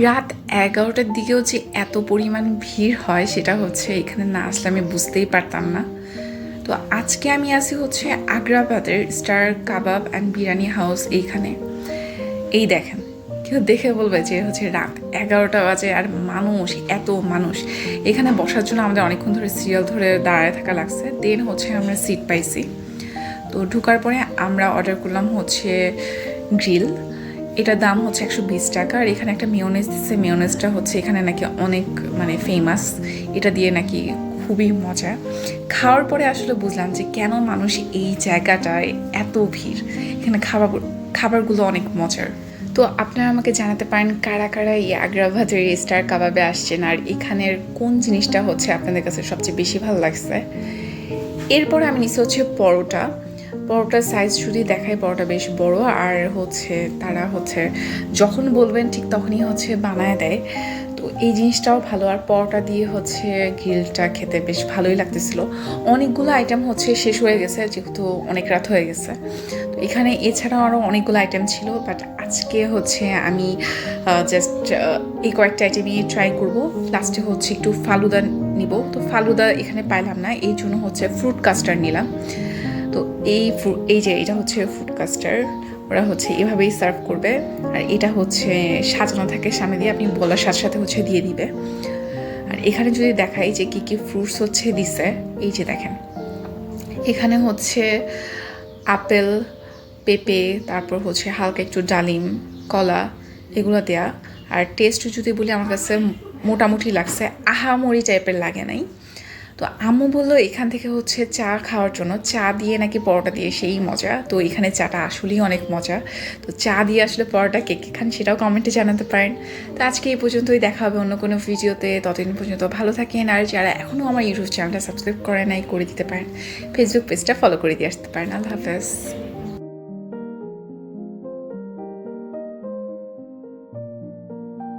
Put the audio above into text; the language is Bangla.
রাত এগারোটার দিকেও যে এত পরিমাণ ভিড় হয়, সেটা হচ্ছে এখানে না আসলে আমি বুঝতেই পারতাম না। তো আজকে আমি আছি হচ্ছে আগ্রাবাদের star kebab and biryani house এইখানে। এই দেখেন, কেউ দেখে বলবে যে হচ্ছে রাত এগারোটা বাজে আর মানুষ, এত মানুষ। এখানে বসার জন্য আমাদের অনেকক্ষণ ধরে সিরিয়াল ধরে দাঁড়ায় থাকা লাগছে। দেন হচ্ছে আমরা সিট পাইছি। তো ঢুকার পরে আমরা অর্ডার করলাম হচ্ছে গ্রিল এটার দাম হচ্ছে একশো বিশ টাকা আর এখানে একটা মিওনেজ দিচ্ছে মিওনেজটা হচ্ছে এখানে নাকি অনেক মানে ফেমাস এটা দিয়ে নাকি খুবই মজা। খাওয়ার পরে আসলে বুঝলাম যে কেন মানুষ এই জায়গাটায় এত ভিড়? এখানে খাবার, খাবারগুলো অনেক মজার। তো আপনারা আমাকে জানাতে পারেন কারা কারা এই আগ্রাবাদের স্টার কাবাবে আসছেন আর এখানের কোন জিনিসটা হচ্ছে আপনাদের কাছে সবচেয়ে বেশি ভালো লাগছে? এরপর আমি নিচ্ছি হচ্ছে পরোটা। পরোটার সাইজ যদি দেখায় পরোটা বেশ বড়, আর হচ্ছে তারা হচ্ছে যখন বলবেন ঠিক তখনই হচ্ছে বানায় দেয়। তো এই জিনিসটাও ভালো, আর পরোটা দিয়ে হচ্ছে গ্রিলটা খেতে বেশ ভালোই লাগতেছিল। অনেকগুলো আইটেম হচ্ছে শেষ হয়ে গেছে, যেহেতু অনেক রাত হয়ে গেছে। তো এখানে এছাড়াও আরও অনেকগুলো আইটেম ছিল বাট আজকে হচ্ছে আমি জাস্ট এই কয়েকটা আইটেমই ট্রাই করব। লাস্টে হচ্ছে একটু ফালুদা নিব। তো ফালুদা এখানে পাইলাম না, এই জন্য হচ্ছে ফ্রুট কাস্টার্ড নিলাম। তো এই এই যে এটা হচ্ছে ফুড কাস্টার্ড ওরা হচ্ছে এভাবেই সার্ভ করবে। আর এটা হচ্ছে সাজানো থাকে সামনে দিয়ে, আপনি বলার সাথে সাথে হচ্ছে দিয়ে দিবে। আর এখানে যদি দেখাই যে কি কি ফ্রুটস হচ্ছে দিছে, এই যে দেখেন। এখানে হচ্ছে আপেল, পেঁপে, তারপর হচ্ছে হালকা একটু ডালিম, কলা, এগুলো দেয়া। আর টেস্ট যদি বলি, আমার কাছে মোটামুটি লাগছে, আহামরি টাইপের লাগে নাই। তো আম্মু বলল, এখান থেকে হচ্ছে চা খাওয়ার জন্য। চা দিয়ে নাকি পরোটা দিয়ে, সেই মজা। তো এখানে চাটা আসলেই অনেক মজা। তো চা দিয়ে আসলে পরোটা কে কে খান সেটাও কমেন্টে জানাতে পারেন। তো আজকে এই পর্যন্তই, দেখা হবে অন্য কোনো ভিডিওতে। ততদিন পর্যন্ত ভালো থাকেন। আর যারা এখনও আমার ইউটিউব চ্যানেলটা সাবস্ক্রাইব করে নাই, করে দিতে পারেন। ফেসবুক পেজটা ফলো করে দিয়ে আসতে পারেন। আল্লাহ হাফেজ।